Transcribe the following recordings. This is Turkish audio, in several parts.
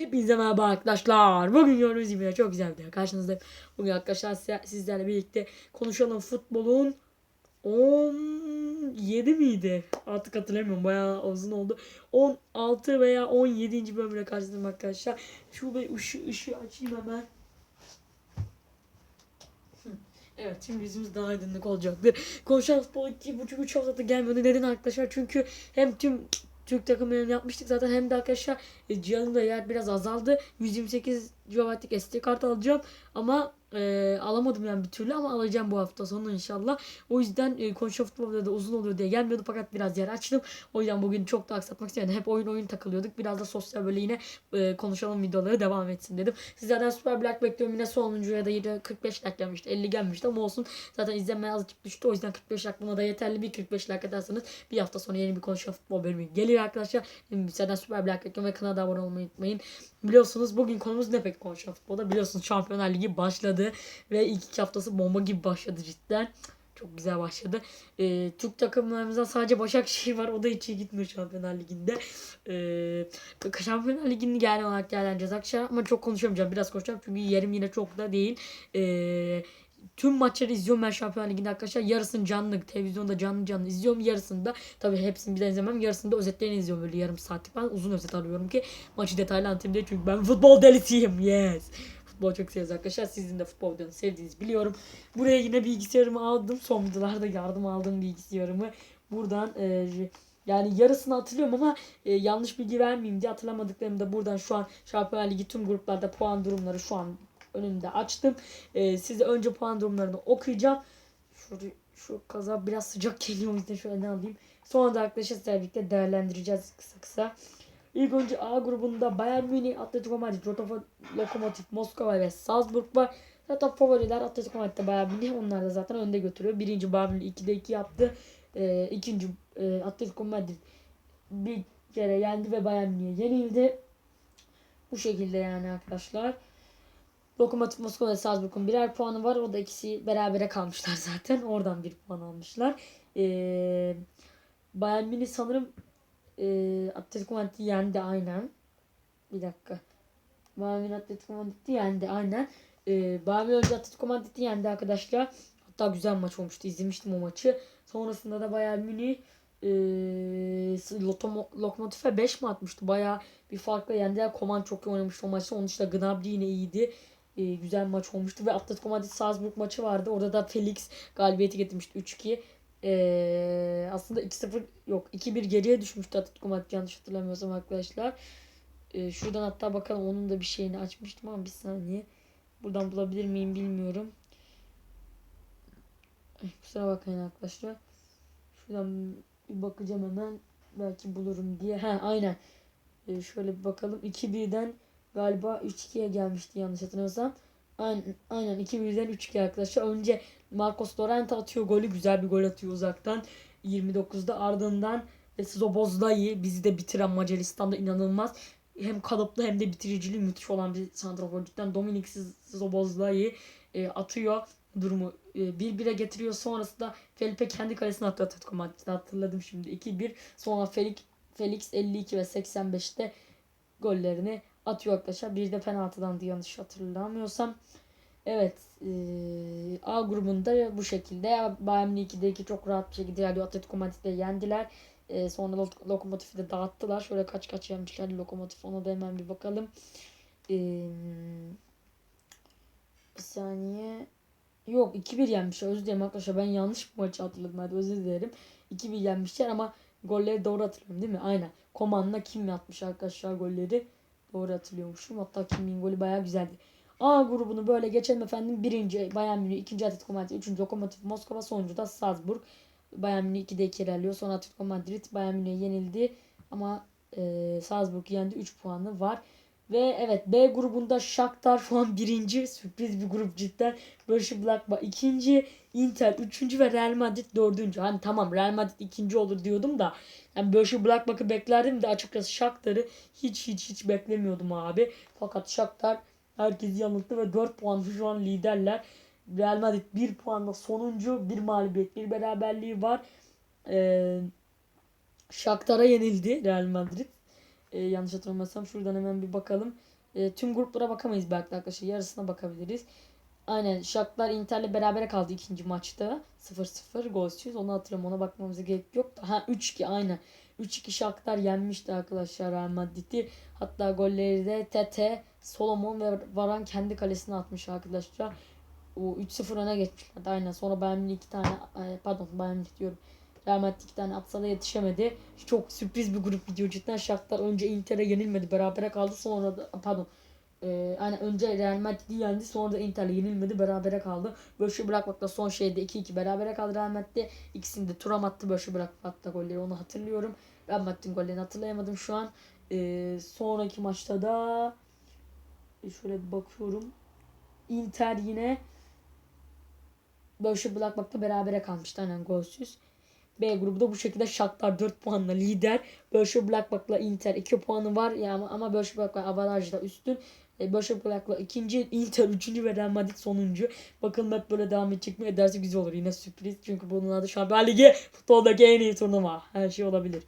Hepinize merhaba arkadaşlar. Bugün gördüğünüz gibi çok güzel bir video karşınızdayım. Bugün arkadaşlar sizlerle birlikte konuşalım futbolun 17 miydi? Artık hatırlamıyorum. Bayağı uzun oldu. 16 veya 17. bölümle karşınızdayım arkadaşlar. Şu bir ışığı, ışığı açayım hemen. Evet şimdi yüzümüz daha aydınlık olacaktır. Konuşan futbol 2,5-3 haftada gelmiyordu. Neden arkadaşlar? Çünkü hem tüm Türk takımlarını yapmıştık zaten hem de arkadaşlar e, Cihan'ın da yer biraz azaldı. 128 GB'lik SD kart alacağım ama e, alamadım yani bir türlü ama alacağım bu hafta sonu inşallah. O yüzden e, konuşan futbolda da uzun oluyor diye gelmiyordu fakat biraz yer açtım. O yüzden bugün çok da aksatmak istemedim. Hep oyun oyun takılıyorduk. Biraz da sosyal böyle yine e, konuşalım videoları devam etsin dedim. Sizlerden Super Black bekliyorum. Yine sonuncuya da yine 45 like gelmişti. 50 gelmişti ama olsun. Zaten izlenme azıcık düştü. O yüzden 45 like da yeterli. Bir 45 like atarsanız bir hafta sonra yeni bir konuşan futbol bölümü gelir arkadaşlar. Sizlerden Super Black bekliyorum ve kanala abone olmayı unutmayın. Biliyorsunuz bugün konumuz ne peki konuşan futbolda? Biliyorsunuz Şampiyonlar Ligi başladı ve ilk iki haftası bomba gibi başladı cidden. Çok güzel başladı. Ee, Türk takımlarımızdan sadece Başakşehir var. O da hiç iyi gitmiyor Şampiyonlar Ligi'nde. Ee, Şampiyonlar Ligi'ni genel olarak değerlendireceğiz arkadaşlar. Ama çok konuşamayacağım. Biraz konuşacağım. Çünkü yerim yine çok da değil. Ee, tüm maçları izliyorum ben Şampiyonlar Ligi'nde arkadaşlar. Yarısını canlı, televizyonda canlı canlı izliyorum. Yarısını da tabii hepsini birden izlemem. Yarısını da özetlerini izliyorum böyle yarım saatlik falan. Uzun özet arıyorum ki maçı detaylı anlatayım diye. Çünkü ben futbol delisiyim. Yes. Futbol çok seviyoruz arkadaşlar. Sizin de futbol videonu sevdiğinizi biliyorum. Buraya yine bilgisayarımı aldım. Son videolarda yardım aldım bilgisayarımı. Buradan e, yani yarısını hatırlıyorum ama e, yanlış bilgi vermeyeyim diye hatırlamadıklarımı da buradan şu an Şampiyonlar Ligi tüm gruplarda puan durumları şu an önümde açtım. E, size önce puan durumlarını okuyacağım. Şurada şu kaza biraz sıcak geliyor o yüzden şöyle ne alayım. Sonra da arkadaşlar sizlerle birlikte değerlendireceğiz kısa kısa. İlk önce A grubunda Bayern Münih, Atletico Madrid, Rotova, Lokomotiv Moskova ve Salzburg var. Zaten favoriler Atletico Madrid'de Bayern Münih. Onlar da zaten önde götürüyor. Birinci Bayern Münih 2'de 2 yaptı. Ee, ikinci e, Atletico Madrid bir kere yendi ve Bayern Münih'e yenildi. Bu şekilde yani arkadaşlar. Lokomotiv Moskova ve Salzburg'un birer puanı var. O da ikisi berabere kalmışlar zaten. Oradan bir puan almışlar. Ee, Bayern Münih sanırım e, Atletico Madrid'i yendi aynen. Bir dakika. Bayern Münih Atletico Madrid'i yendi aynen. E, Bayern Münih önce Atletico Madrid'i yendi arkadaşlar. Hatta güzel maç olmuştu. İzlemiştim o maçı. Sonrasında da Bayern Münih e, Lokomotif'e 5 mi atmıştı? Bayağı bir farkla yendiler. Koman çok iyi oynamıştı o maçta. Onun dışında Gnabry yine iyiydi. E, güzel maç olmuştu ve Atletico Madrid Salzburg maçı vardı. Orada da Felix galibiyeti getirmişti 3-2. Ee, aslında 2-0 yok 2-1 geriye düşmüştü Atletico Madrid yanlış hatırlamıyorsam arkadaşlar. Ee, şuradan hatta bakalım onun da bir şeyini açmıştım ama bir saniye. Buradan bulabilir miyim bilmiyorum. Kusura bakmayın arkadaşlar. Şuradan bir bakacağım hemen. Belki bulurum diye. Ha aynen. Ee, şöyle bir bakalım. 2-1'den galiba 3-2'ye gelmişti yanlış hatırlamıyorsam. Aynen, aynen 2-1'den 3-2 arkadaşlar. Önce Marcos Llorente atıyor golü. Güzel bir gol atıyor uzaktan. 29'da ardından Slobozlai bizi de bitiren Macaristan'da inanılmaz. Hem kalıplı hem de bitiriciliği müthiş olan bir santrafor. Cidden Dominik Slobozlai e, atıyor. Durumu e, 1-1'e getiriyor. Sonrasında Felipe kendi kalesine atıyor Atletico Madrid'de hatırladım şimdi. 2-1. Sonra Felix, Felix 52 ve 85'te gollerini atıyor arkadaşlar. Bir de penaltıdan diye yanlış hatırlamıyorsam. Evet. eee, A grubunda bu şekilde. Bayern Münih 2'de 2 çok rahat bir şekilde ilerliyor. Atletico Madrid'de yendiler. Eee, sonra Lo- Lokomotif'i de dağıttılar. Şöyle kaç kaç yenmişler Lokomotif. Ona da hemen bir bakalım. Eee, bir saniye. Yok 2-1 yenmişler. Özür dilerim arkadaşlar. Ben yanlış bir maçı hatırladım. Hadi özür dilerim. 2-1 yenmişler ama golleri doğru hatırlıyorum değil mi? Aynen. Koman'la kim atmış arkadaşlar golleri? Doğru hatırlıyormuşum. Hatta Kim'in golü bayağı güzeldi. A grubunu böyle geçelim efendim. Birinci Bayern Münih, ikinci Atletico Madrid, üçüncü Lokomotiv Moskova, sonuncu da Salzburg. Bayern Münih 2'de 2 ilerliyor. Sonra Atletico Madrid Bayern Münih'e yenildi. Ama e, Salzburg yendi. 3 puanı var. Ve evet B grubunda Shakhtar şu an birinci. Sürpriz bir grup cidden. Mönchengladbach ikinci. Inter üçüncü ve Real Madrid dördüncü. Hani tamam Real Madrid ikinci olur diyordum da. Yani Mönchengladbach'ı beklerdim de açıkçası Shakhtar'ı hiç hiç hiç beklemiyordum abi. Fakat Shakhtar herkesi yanılttı ve 4 puan şu an liderler. Real Madrid 1 puanla sonuncu. Bir mağlubiyet, bir beraberliği var. Ee, Shakhtar'a yenildi Real Madrid. E, yanlış hatırlamıyorsam şuradan hemen bir bakalım. E, tüm gruplara bakamayız belki arkadaşlar. Yarısına bakabiliriz. Aynen Shakhtar Inter'le berabere kaldı ikinci maçta. 0-0 golsüz. Onu hatırlıyorum. Ona bakmamıza gerek yok. da. Ha 3-2 aynen. 3-2 Shakhtar yenmişti arkadaşlar Real Madrid'i. Hatta golleri de Tete, Solomon ve Varan kendi kalesine atmış arkadaşlar. O 3-0 öne geçmişlerdi. Aynen. Sonra Bayern iki tane e, pardon Bayern diyorum. Madrid iki tane atsa yetişemedi. Çok sürpriz bir grup gidiyor cidden. Shakhtar önce Inter'e yenilmedi. Berabere kaldı. Sonra da pardon ee, yani önce Real Madrid'i yendi sonra da Inter'le yenilmedi berabere kaldı. Bölüşü bırakmakla son şeyde 2-2 berabere kaldı Real Madrid. İkisini de Turam attı Bölüşü bırakmakla golleri onu hatırlıyorum. Real Madrid'in gollerini hatırlayamadım şu an. Ee, sonraki maçta da e, şöyle bir bakıyorum. Inter yine Bölüşü bırakmakla berabere kalmıştı aynen golsüz. B grubu da bu şekilde Shakhtar 4 puanla lider. Mönchengladbach'la Inter 2 puanı var. Yani ama Mönchengladbach avarajda üstün. E, Mönchengladbach'la ikinci, Inter üçüncü ve Real Madrid sonuncu. Bakalım hep böyle devam edecek mi? Ederse güzel olur. Yine sürpriz. Çünkü bunun adı Şampiyonlar Ligi. Futboldaki en iyi turnuva. Her şey olabilir.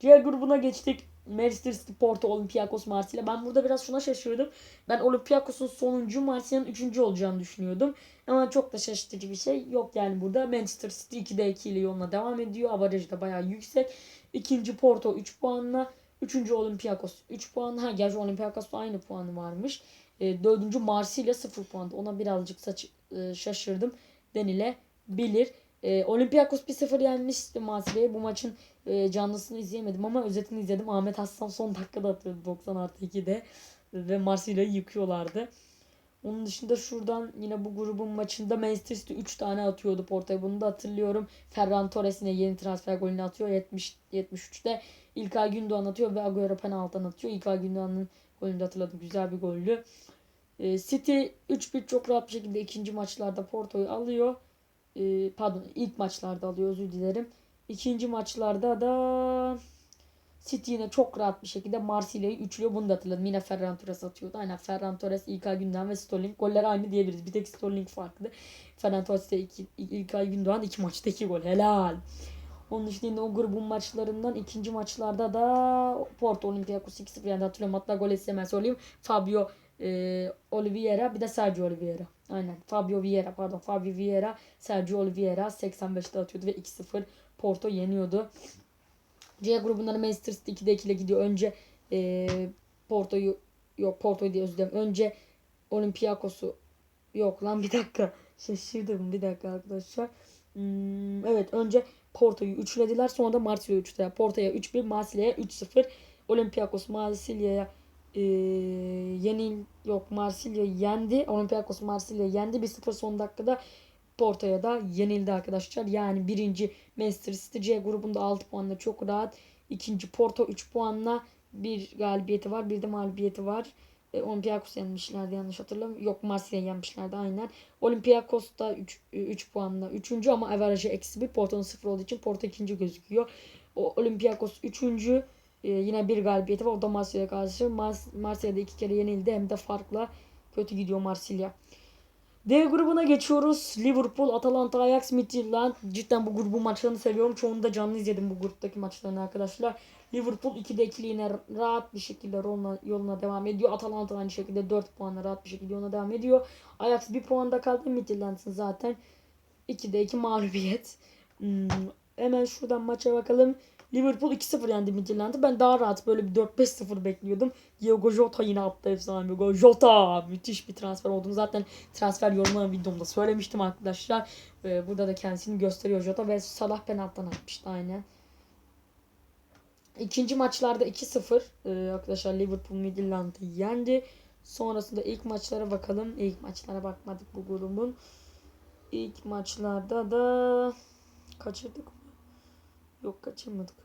Diğer grubuna geçtik. Manchester City, Porto, Olympiakos, Marsilya. Ben burada biraz şuna şaşırdım. Ben Olympiakos'un sonuncu, Marsilya'nın üçüncü olacağını düşünüyordum. Ama çok da şaşırtıcı bir şey yok yani burada. Manchester City 2'de 2 ile yoluna devam ediyor. Avarajı da bayağı yüksek. İkinci Porto 3 puanla. Üçüncü Olympiakos 3 puan. Ha gerçi Olympiakos'ta aynı puanı varmış. E, dördüncü Marsilya 0 puanda. Ona birazcık saç, e, şaşırdım denilebilir. E, Olympiakos 1-0 yenmişti Marsilya'yı. Bu maçın e, canlısını izleyemedim ama özetini izledim. Ahmet Aslan son dakikada atıyordu 90 artı 2'de. Ve Marsilya'yı yıkıyorlardı. Onun dışında şuradan yine bu grubun maçında Manchester City 3 tane atıyordu Porto'ya. Bunu da hatırlıyorum. Ferran Torres yine yeni transfer golünü atıyor. 70 73'te İlkay Gündoğan atıyor ve Agüero penaltıdan atıyor. İlkay Gündoğan'ın golünü de hatırladım. Güzel bir goldü. Ee, City 3-1 çok rahat bir şekilde ikinci maçlarda Porto'yu alıyor. Ee, pardon ilk maçlarda alıyor özür dilerim. İkinci maçlarda da City yine çok rahat bir şekilde Marsilya'yı üçlüyor. Bunu da hatırladım. Yine Ferran Torres atıyordu. Aynen Ferran Torres, İlkay Gündoğan ve Sterling. Goller aynı diyebiliriz. Bir tek Sterling farklı. Ferran Torres'te iki, İlkay Gündoğan iki maçta iki gol. Helal. Onun dışında yine o grubun maçlarından ikinci maçlarda da Porto Olympiakos 2-0 yani hatırlıyorum. Hatta gol hemen söyleyeyim. Fabio e, Oliveira bir de Sergio Oliveira. Aynen. Fabio Vieira pardon. Fabio Vieira, Sergio Oliveira 85'te atıyordu ve 2-0 Porto yeniyordu. C grubunda da Manchester City 2'de 2 ile gidiyor. Önce e, Porto'yu yok Porto'yu diye özür dilerim. Önce Olympiakos'u yok lan bir dakika. Şaşırdım bir dakika arkadaşlar. Hmm, evet önce Porto'yu üçlediler. Sonra da Marsilya'yı üçlediler. Porto'ya 3-1, Marsilya'ya 3-0. Olympiakos Marsilya'ya e, yenil yok Marsilya yendi. Olympiakos Marsilya yendi. 1-0 son dakikada Porto'ya da yenildi arkadaşlar. Yani birinci Manchester City C grubunda 6 puanla çok rahat. İkinci Porto 3 puanla bir galibiyeti var. Bir de mağlubiyeti var. E, Olympiakos yenmişlerdi yanlış hatırlamıyorum. Yok Marsilya yenmişlerdi aynen. Olympiakos da 3, 3 puanla 3. ama averajı eksi 1. Porto'nun 0 olduğu için Porto 2. gözüküyor. O Olympiakos 3. E, yine bir galibiyeti var. O da Marsilya'ya karşı. Mars, Marsilya'da iki kere yenildi. Hem de farkla kötü gidiyor Marsilya. D grubuna geçiyoruz. Liverpool, Atalanta, Ajax, Midtjylland. Cidden bu grubun maçlarını seviyorum. Çoğunu da canlı izledim bu gruptaki maçlarını arkadaşlar. Liverpool 2'de 2'li yine rahat bir şekilde yoluna, yoluna devam ediyor. Atalanta aynı şekilde 4 puanla rahat bir şekilde yoluna devam ediyor. Ajax 1 puanda kaldı. Midtjylland'ın zaten 2'de 2 mağlubiyet. Hmm, hemen şuradan maça bakalım. Liverpool 2-0 yendi Midtjylland'ı. Ben daha rahat böyle bir 4-5-0 bekliyordum. Diego Jota yine attı efsane bir gol. Jota müthiş bir transfer olduğunu zaten transfer yorumlama videomda söylemiştim arkadaşlar. Ee, burada da kendisini gösteriyor Jota ve Salah penaltıdan atmıştı aynen. İkinci maçlarda 2-0 ee, arkadaşlar Liverpool Midtjylland'ı yendi. Sonrasında ilk maçlara bakalım. İlk maçlara bakmadık bu grubun. İlk maçlarda da kaçırdık? Yok kaçırmadık.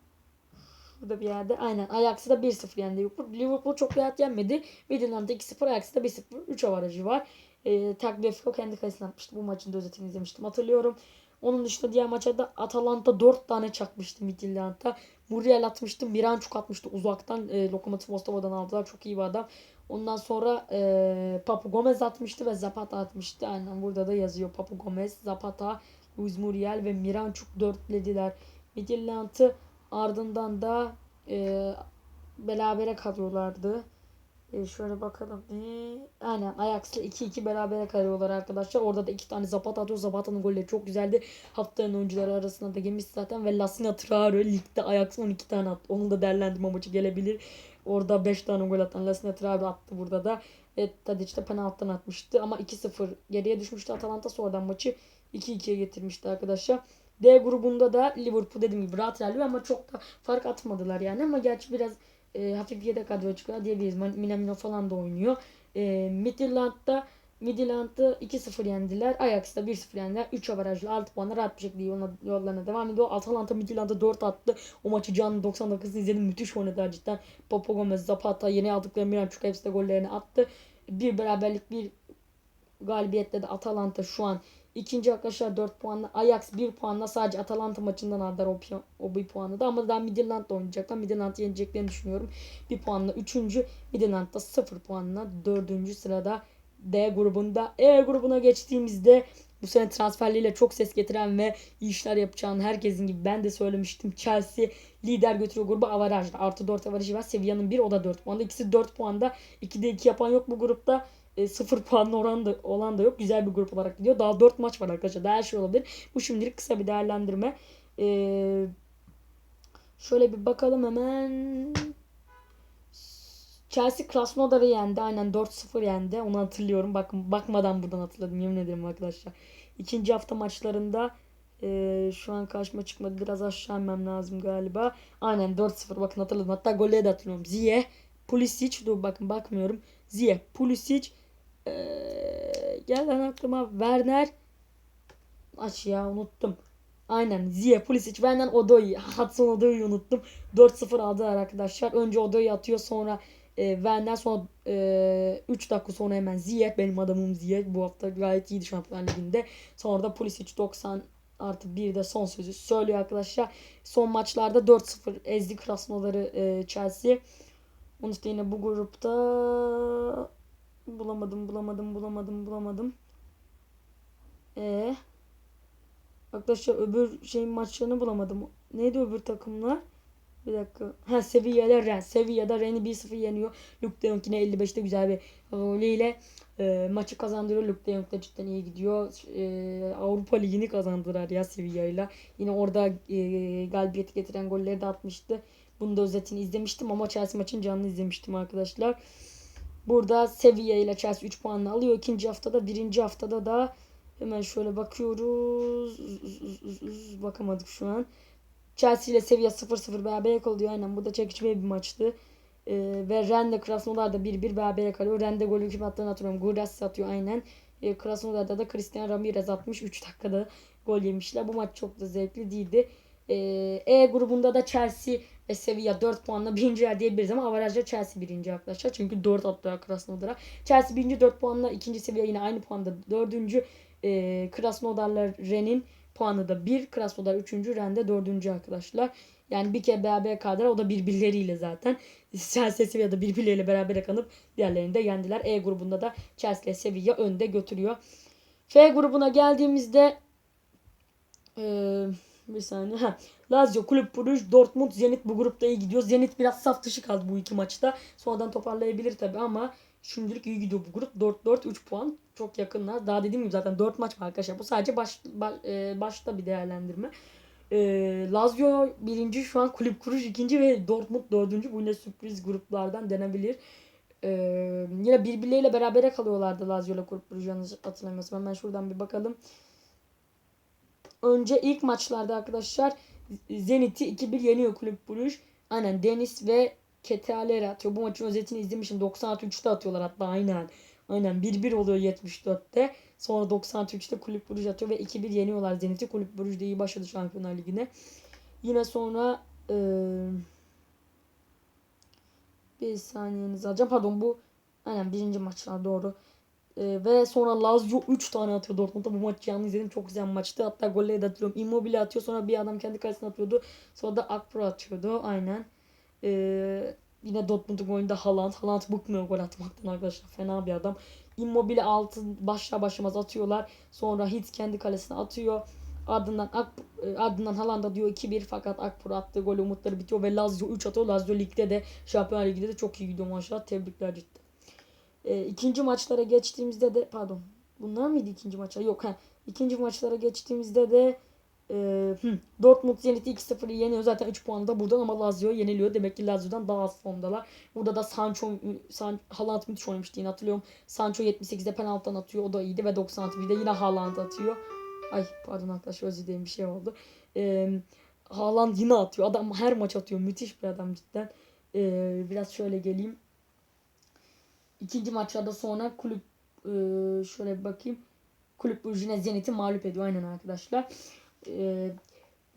Burada bir yerde. Aynen. Ajax'ı da 1-0 yendi Liverpool. Liverpool çok rahat yenmedi. Midtjylland'da 2-0 Ajax'da 1-0. 3 avarajı var. E, Tagliafico kendi kalesine atmıştı. Bu maçın da özetini izlemiştim. Hatırlıyorum. Onun dışında diğer maçta da Atalanta 4 tane çakmıştı Midtjylland'a. Muriel atmıştı. Miranchuk atmıştı uzaktan. E, Lokomotiv Mostova'dan aldılar. Çok iyi bir adam. Ondan sonra e, Papu Gomez atmıştı ve Zapata atmıştı. Aynen burada da yazıyor. Papu Gomez, Zapata, Luis Muriel ve Miranchuk dörtlediler. Midtjylland'ı ardından da e, berabere kalıyorlardı. E, şöyle bakalım. E, aynen Ajax'la 2-2 berabere kalıyorlar arkadaşlar. Orada da iki tane Zapata atıyor. Zapata'nın golleri çok güzeldi. Haftanın oyuncuları arasında da girmiş zaten. Ve Lassina Traore ligde Ajax 12 tane attı. Onun da değerlendirme maçı gelebilir. Orada 5 tane gol atan Lassina Traore attı burada da. Evet Tadic de penaltıdan atmıştı. Ama 2-0 geriye düşmüştü Atalanta. Sonradan maçı 2-2'ye getirmişti arkadaşlar. D grubunda da Liverpool dediğim gibi rahat ilerliyor ama çok da fark atmadılar yani. Ama gerçi biraz e, hafif yedek kadro çıkıyor diyebiliriz. Minamino falan da oynuyor. E, Midtjylland'da Midtjylland'ı 2-0 yendiler. Ajax'da 1-0 yendiler. 3 avarajlı 6 puanla rahat bir şekilde yollarına devam ediyor. Atalanta Midtjylland'a 4 attı. O maçı canlı 99'ını izledim. Müthiş oynadılar cidden. Papo Gomez, Zapata, yeni aldıkları Miranchuk hepsi de gollerini attı. Bir beraberlik bir galibiyetle de Atalanta şu an ikinci arkadaşlar 4 puanla. Ajax 1 puanla sadece Atalanta maçından aldılar o, o bir puanı da. Ama daha Midtjylland'la oynayacaklar. Midtjylland'ı yeneceklerini düşünüyorum. 1 puanla 3. Midtjylland'da 0 puanla 4. sırada D grubunda. E grubuna geçtiğimizde bu sene transferleriyle çok ses getiren ve iyi işler yapacağını herkesin gibi ben de söylemiştim. Chelsea lider götürüyor grubu avarajla. Artı 4 avarajı var. Sevilla'nın 1 o da 4 puanda. İkisi 4 puanda. 2'de 2 yapan yok bu grupta. E, 0 puanlı oran da, olan da yok. Güzel bir grup olarak gidiyor. Daha 4 maç var arkadaşlar. Daha her şey olabilir. Bu şimdilik kısa bir değerlendirme. E, şöyle bir bakalım hemen. Chelsea Krasnodar'ı yendi. Aynen 4-0 yendi. Onu hatırlıyorum. Bakın bakmadan buradan hatırladım. Yemin ederim arkadaşlar. İkinci hafta maçlarında e, şu an karşıma çıkmadı. Biraz aşağı inmem lazım galiba. Aynen 4-0. Bakın hatırladım. Hatta golleri de hatırlıyorum. Ziye, Pulisic. Dur bakın bakmıyorum. Ziye, Pulisic. E, gelen aklıma Werner. Aç ya unuttum. Aynen Ziye, Pulisic, Werner, Odoi. Hudson Odoi'yi unuttum. 4-0 aldılar arkadaşlar. Önce Odoi atıyor sonra e, Werner sonra e, 3 dakika sonra hemen Ziyech benim adamım Ziyech bu hafta gayet iyiydi Şampiyonlar Ligi'nde. Sonra da Pulisic 90 artı bir de son sözü söylüyor arkadaşlar. Son maçlarda 4-0 ezdi Krasnodar'ı e, Chelsea. Onun yine bu grupta bulamadım bulamadım bulamadım bulamadım. E Arkadaşlar öbür şeyin maçlarını bulamadım. Neydi öbür takımlar? Bir dakika. Ha Sevilla ile Ren. Sevilla'da Ren'i 1-0 yeniyor. Luke de Jong yine 55'te güzel bir golüyle e, maçı kazandırıyor. Luke de Jong da cidden iyi gidiyor. E, Avrupa Ligi'ni kazandılar ya Sevilla'yla. Yine orada e, galibiyeti getiren golleri de atmıştı. Bunu da özetini izlemiştim ama Chelsea maçını canlı izlemiştim arkadaşlar. Burada Sevilla ile Chelsea 3 puanla alıyor. İkinci haftada, birinci haftada da hemen şöyle bakıyoruz. Bakamadık şu an. Chelsea ile Sevilla 0-0 berabere kalıyor. Aynen bu da çekişmeli bir maçtı. Ee, ve Rennes Krasnodar da 1-1 berabere kalıyor. Rennes'de golü kim attığını hatırlıyorum. Guras atıyor aynen. Ee, Krasnodar'da da Cristian Ramirez atmış. 3 dakikada gol yemişler. Bu maç çok da zevkli değildi. Ee, e grubunda da Chelsea ve Sevilla 4 puanla birinci yer diyebiliriz ama avarajda Chelsea birinci arkadaşlar. Çünkü 4 attılar Krasnodar'a. Chelsea birinci 4 puanla ikinci Sevilla yine aynı puanda dördüncü. Ee, Krasnodar'la Rennes'in puanı da 1. Krasnodar 3. Ren'de 4. arkadaşlar. Yani bir kere beraber kaldılar. O da birbirleriyle zaten. Chelsea Sevilla'da birbirleriyle beraber kalıp diğerlerini de yendiler. E grubunda da Chelsea ile Sevilla önde götürüyor. F grubuna geldiğimizde ee, bir saniye. Ha. Lazio, Kulüp Brugge, Dortmund, Zenit bu grupta iyi gidiyor. Zenit biraz saf dışı kaldı bu iki maçta. Sonradan toparlayabilir tabi ama şimdilik iyi gidiyor bu grup. 4-4 3 puan. Çok yakınlar. Daha dediğim gibi zaten 4 maç var arkadaşlar. Bu sadece baş, baş, e, başta bir değerlendirme. E, Lazio birinci şu an Kulüp Brugge ikinci ve Dortmund dördüncü. Bu yine sürpriz gruplardan denebilir. E, yine birbirleriyle berabere kalıyorlardı Lazio ile Kulüp yanlış hatırlamıyorsam. Hemen şuradan bir bakalım. Önce ilk maçlarda arkadaşlar Zenit'i 2-1 yeniyor Kulüp Brugge. Aynen Deniz ve Ketealeri atıyor. Bu maçın özetini izlemişim. 96-3'te atıyorlar hatta aynen. Aynen 1-1 oluyor 74'te. Sonra 93'te Kulüp Brugge atıyor ve 2-1 yeniyorlar Zenit'i. Kulüp Brugge de iyi başladı Şampiyonlar Ligi'ne. Yine sonra e, bir saniyenizi alacağım. Pardon bu aynen birinci maçlar doğru. E, ve sonra Lazio 3 tane atıyor Dortmund'da. Bu maçı canlı izledim. Çok güzel maçtı. Hatta golleri de hatırlıyorum. Immobile atıyor. Sonra bir adam kendi kalesine atıyordu. Sonra da Akpro atıyordu. Aynen. Ee, yine Dortmund'un golünde Haaland. Haaland bıkmıyor gol atmaktan arkadaşlar. Fena bir adam. Immobile altı başlar başlamaz atıyorlar. Sonra Hitz kendi kalesine atıyor. Ardından Ak, e, ardından Haaland'a diyor 2-1 fakat Akpor attığı gol umutları bitiyor ve Lazio 3 atıyor. Lazio ligde de Şampiyonlar Ligi'de de çok iyi gidiyor maşallah. Tebrikler cidden. E, ikinci maçlara geçtiğimizde de pardon bunlar mıydı ikinci maçlar? Yok ha. İkinci maçlara geçtiğimizde de e, hı, Dortmund Zenit'i 2-0 yeniyor. Zaten 3 puanı da buradan ama Lazio yeniliyor. Demek ki Lazio'dan daha az formdalar. Burada da Sancho, San, Haaland müthiş oynamıştı yine hatırlıyorum. Sancho 78'de penaltıdan atıyor. O da iyiydi ve 96'da yine Haaland atıyor. Ay pardon arkadaşlar özür dilerim bir şey oldu. Ee, Haaland yine atıyor. Adam her maç atıyor. Müthiş bir adam cidden. Ee, biraz şöyle geleyim. İkinci maçlarda sonra kulüp e, şöyle bir bakayım. Kulüp Brugge'ne Zenit'i mağlup ediyor aynen arkadaşlar. Ee,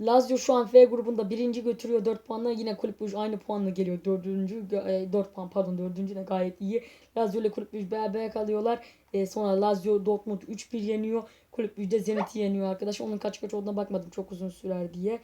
Lazio şu an F grubunda birinci götürüyor 4 puanla. Yine Kulüp Brugge aynı puanla geliyor. Dördüncü, e, 4 puan pardon dördüncü de gayet iyi. Lazio ile Kulüp Brugge beraber kalıyorlar. E, sonra Lazio Dortmund 3-1 yeniyor. Kulüp Brugge Zenit'i yeniyor arkadaş. Onun kaç kaç olduğuna bakmadım çok uzun sürer diye.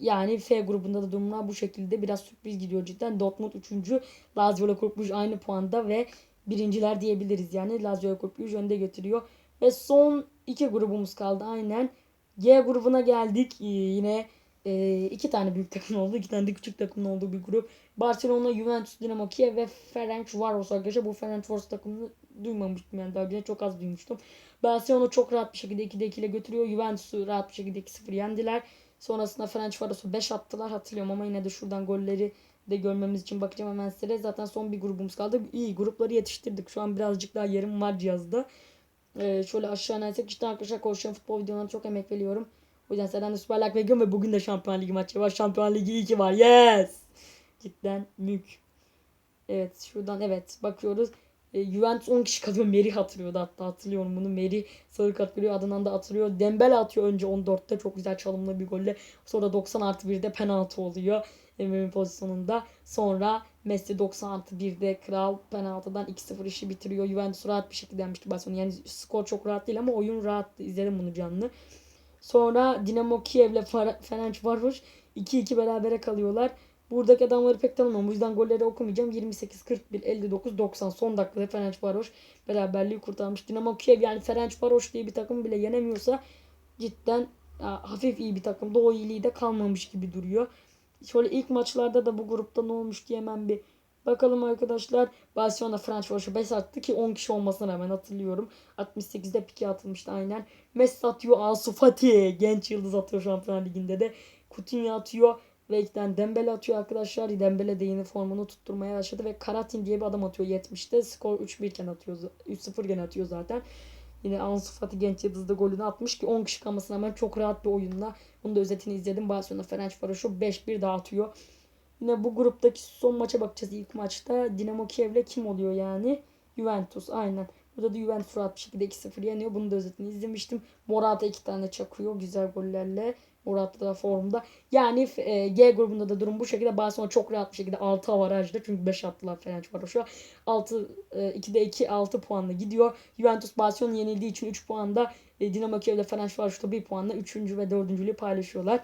Yani F grubunda da durumlar bu şekilde biraz sürpriz gidiyor cidden. Dortmund 3. Lazio ile Brugge aynı puanda ve birinciler diyebiliriz yani. Lazio ile önde götürüyor. Ve son iki grubumuz kaldı aynen. G grubuna geldik. Ee, yine e, iki tane büyük takım oldu. iki tane de küçük takımın olduğu bir grup. Barcelona, Juventus, Dinamo Kiev ve Ferencvaros arkadaşlar. Bu Ferencvaros takımını duymamıştım yani daha önce çok az duymuştum. Barcelona çok rahat bir şekilde 2'de 2 ile götürüyor. Juventus'u rahat bir şekilde 2-0 yendiler. Sonrasında Ferencvaros'u 5 attılar hatırlıyorum ama yine de şuradan golleri de görmemiz için bakacağım hemen size. Zaten son bir grubumuz kaldı. İyi grupları yetiştirdik. Şu an birazcık daha yerim var cihazda. Ee, şöyle aşağı inersek cidden arkadaşlar konuşuyorum futbol videolarına çok emek veriyorum. O yüzden sizden de Süper Lig bekliyorum ve bugün de Şampiyon Ligi maçı var. Şampiyon Ligi iyi ki var. Yes! Cidden mük. Evet şuradan evet bakıyoruz. E, Juventus 10 kişi kalıyor. Meri hatırlıyordu hatta hatırlıyorum bunu. Meri sarı kart görüyor adından da atılıyor. Dembele atıyor önce 14'te çok güzel çalımlı bir golle. Sonra 90 artı 1'de penaltı oluyor. Emre'nin pozisyonunda. Sonra Messi 90 artı 1'de kral penaltıdan 2-0 işi bitiriyor. Juventus rahat bir şekilde yenmişti Barcelona. Yani skor çok rahat değil ama oyun rahat. İzledim bunu canlı. Sonra Dinamo Kiev ile Ferencvaros 2-2 berabere kalıyorlar. Buradaki adamları pek tanımam. Bu yüzden golleri okumayacağım. 28, 41, 59, 90 son dakikada Ferencvaros beraberliği kurtarmış. Dinamo Kiev yani Ferencvaros diye bir takım bile yenemiyorsa cidden ya, hafif iyi bir takım. O iyiliği de kalmamış gibi duruyor. Şöyle ilk maçlarda da bu grupta ne olmuş diye hemen bir bakalım arkadaşlar. Barcelona Ferencvaros'a 5 attı ki 10 kişi olmasına rağmen hatırlıyorum. 68'de pike atılmıştı aynen. Messi atıyor. Ansu Fati genç yıldız atıyor Şampiyonlar Ligi'nde de. Coutinho atıyor. Tane Dembele atıyor arkadaşlar. Dembele de yeni formunu tutturmaya başladı. Ve Karatin diye bir adam atıyor 70'te. Skor 3-1 iken atıyor. 3-0 iken atıyor zaten. Yine Ansu Fati genç yıldızda golünü atmış ki 10 kişi kalmasına rağmen çok rahat bir oyunla. Bunu da özetini izledim. Barcelona Ferencvaros'u 5-1 dağıtıyor. Yine bu gruptaki son maça bakacağız ilk maçta. Dinamo Kiev'le kim oluyor yani? Juventus aynen. Burada da Juventus rahat bir şekilde 2-0 yeniyor. Bunu da özetini izlemiştim. Morata iki tane çakıyor güzel gollerle. Da formda. Yani e, G grubunda da durum bu şekilde. Barcelona çok rahat bir şekilde 6 avarajda. Çünkü 5 attılar Fenerbahçe. 6 e, 2'de 2 6 puanla gidiyor. Juventus Barcelona yenildiği için 3 puanda. E, Dinamo Kiev ile Fenerbahçe 1 puanla 3. ve 4.lüğü paylaşıyorlar.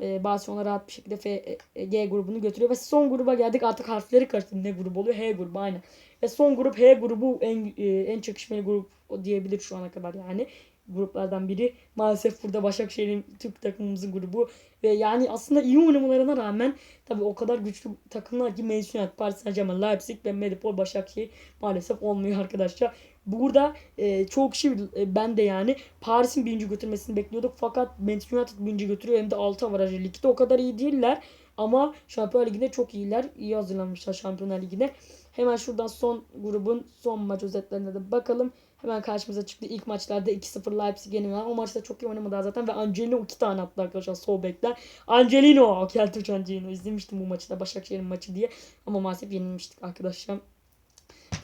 E, Barcelona rahat bir şekilde F, e, G grubunu götürüyor. Ve son gruba geldik. Artık harfleri karıştı. Ne grubu oluyor? H grubu aynen. Ve son grup H grubu en e, en çekişmeli grup diyebilir şu ana kadar yani gruplardan biri. Maalesef burada Başakşehir'in Türk takımımızın grubu. Ve yani aslında iyi oynamalarına rağmen tabi o kadar güçlü takımlar ki Manchester United, Paris Saint Germain, Leipzig ve Medipol Başakşehir maalesef olmuyor arkadaşlar. Burada e, çoğu kişi e, ben de yani Paris'in birinci götürmesini bekliyorduk. Fakat Manchester United birinci götürüyor hem de 6 avarajı. Ligde o kadar iyi değiller. Ama Şampiyonlar Ligi'nde çok iyiler. İyi hazırlanmışlar Şampiyonlar Ligi'ne. Hemen şuradan son grubun son maç özetlerine de bakalım. Hemen karşımıza çıktı. İlk maçlarda 2-0 Leipzig yeniliyorlar. O maçta çok iyi oynamadılar zaten ve Angelino iki tane attı arkadaşlar sol bekler. Angelino, Keltoç Angelino. izlemiştim bu maçı da Başakşehir'in maçı diye. Ama maalesef yenilmiştik arkadaşlar.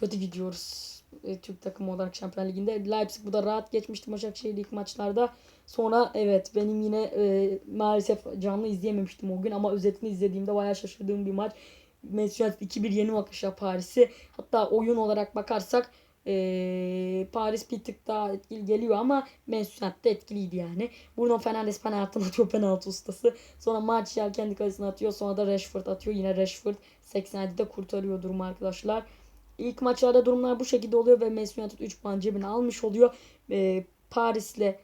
Kötü gidiyoruz. E, Türk takımı olarak Şampiyonlar Ligi'nde. Leipzig bu da rahat geçmişti Başakşehir ilk maçlarda. Sonra evet benim yine e, maalesef canlı izleyememiştim o gün ama özetini izlediğimde bayağı şaşırdığım bir maç. Manchester United 2-1 yeni bakışa Paris'i. Hatta oyun olarak bakarsak ee, Paris bir tık daha etkili geliyor ama United de etkiliydi yani. Bruno Fernandes penaltı atıyor penaltı ustası. Sonra Martial kendi kalesine atıyor. Sonra da Rashford atıyor. Yine Rashford 87'de kurtarıyor durumu arkadaşlar. İlk maçlarda durumlar bu şekilde oluyor ve Manchester United 3 puan cebine almış oluyor. Ee, Paris'le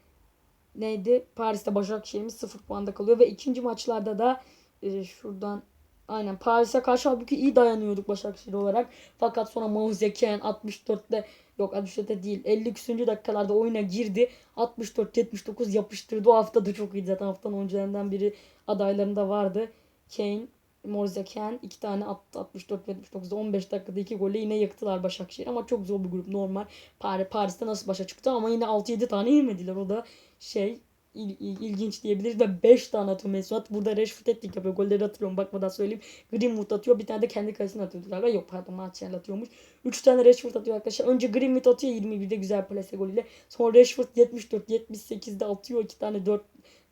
neydi? Paris'te Başakşehir'imiz 0 puanda kalıyor ve ikinci maçlarda da e, şuradan aynen Paris'e karşı halbuki iyi dayanıyorduk Başakşehir olarak. Fakat sonra Mauzeken 64'te yok 64'te değil 50 küsüncü dakikalarda oyuna girdi. 64-79 yapıştırdı. O hafta da çok iyiydi zaten haftanın oyuncularından biri adaylarında vardı. Kane, Morzeken iki tane attı 64 ve 79'da 15 dakikada iki golle yine yaktılar Başakşehir ama çok zor bir grup normal. Paris, Paris'te nasıl başa çıktı ama yine 6-7 tane yemediler o da şey il- il- ilginç diyebiliriz ve 5 tane atıyor Mesut. Burada Rashford ettik yapıyor. Golleri hatırlıyorum bakmadan söyleyeyim. Greenwood atıyor. Bir tane de kendi kalesine atıyordu galiba. Yok pardon Martial atıyormuş. 3 tane Rashford atıyor arkadaşlar. Önce Greenwood atıyor 21'de güzel plase golüyle. Sonra Rashford 74 78'de atıyor. 2 tane 4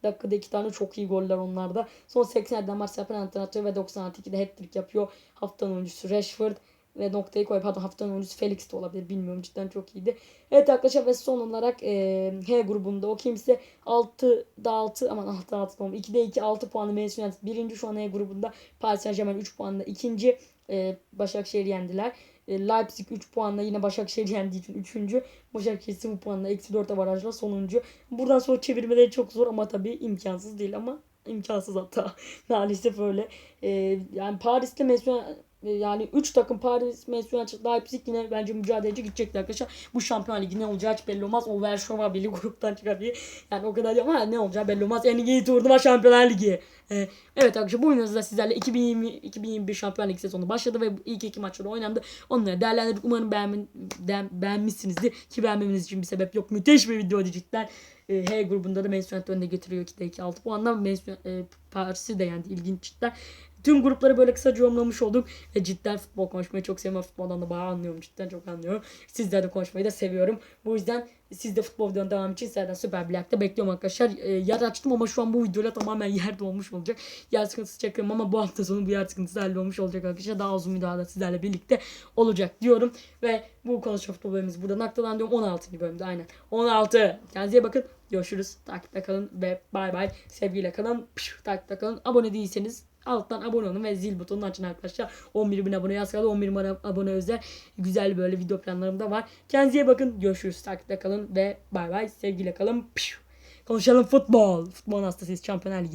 dakikada 2 tane çok iyi goller onlarda. Son 80'de Marcel penaltı atıyor ve 92'de hat-trick yapıyor. Haftanın oyuncusu Rashford ve noktayı koyup pardon haftanın oyuncusu Felix de olabilir bilmiyorum cidden çok iyiydi. Evet arkadaşlar ve son olarak e, H grubunda o kimse 6'da 6 aman 6'da 6 tamam 2'de 2 6 puanlı Manchester United birinci şu an H grubunda Paris Saint Germain 3 puanla ikinci e, Başakşehir yendiler. E, Leipzig 3 puanla yine Başakşehir yendiği için 3. Başakşehir 0 puanla eksi 4 avarajla sonuncu. Buradan sonra çevirmeleri çok zor ama tabii imkansız değil ama imkansız hatta. Maalesef öyle. E, yani Paris'te Manchester yani 3 takım Paris, Manchester United, Leipzig yine bence mücadeleci gidecekler arkadaşlar. Bu Şampiyon Ligi ne olacağı hiç belli olmaz. O Verşova Birliği gruptan çıkar diye. Yani o kadar ama ne olacağı belli olmaz. En iyi turnuva Şampiyonlar Ligi. Ee, evet arkadaşlar bu oyunumuzda sizlerle 2020 2021 Şampiyon Ligi sezonu başladı ve ilk iki maçları oynandı. Onları değerlendirdik. Umarım beğenmin, beğen- beğenmişsinizdir. Ki beğenmemeniz için bir sebep yok. Müthiş bir videoydu cidden. Ee, H grubunda da Manchester United önde getiriyor 2'de 2 6 puanla. Manchester e, Paris'i de yendi. İlginç cidden. Tüm grupları böyle kısaca yorumlamış olduk. Ve cidden futbol konuşmayı çok seviyorum. Futboldan da bayağı anlıyorum. Cidden çok anlıyorum. Sizlerle konuşmayı da seviyorum. Bu yüzden siz de futbol videonun devamı için sizlerden süper bir like de bekliyorum arkadaşlar. Ee, yer açtım ama şu an bu videoyla tamamen yer dolmuş olacak. Yer sıkıntısı çekiyorum ama bu hafta sonu bu yer sıkıntısı hallolmuş olacak arkadaşlar. Daha uzun videolarda sizlerle birlikte olacak diyorum. Ve bu konuşma futbol bölümümüz burada noktalanıyorum. 16. bölümde aynen. 16. Kendinize bakın. Görüşürüz. Takipte kalın ve bay bay. Sevgiyle kalın. Pişt, Takipte kalın. Abone değilseniz alttan abone olun ve zil butonunu açın arkadaşlar. 11 bin abone yaz kaldı. 11 bin abone özel güzel böyle video planlarım da var. Kendinize bakın. Görüşürüz. Takipte kalın ve bay bay. Sevgiyle kalın. Pişt. Konuşalım futbol. Futbol hastasıyız. Şampiyonlar Ligi.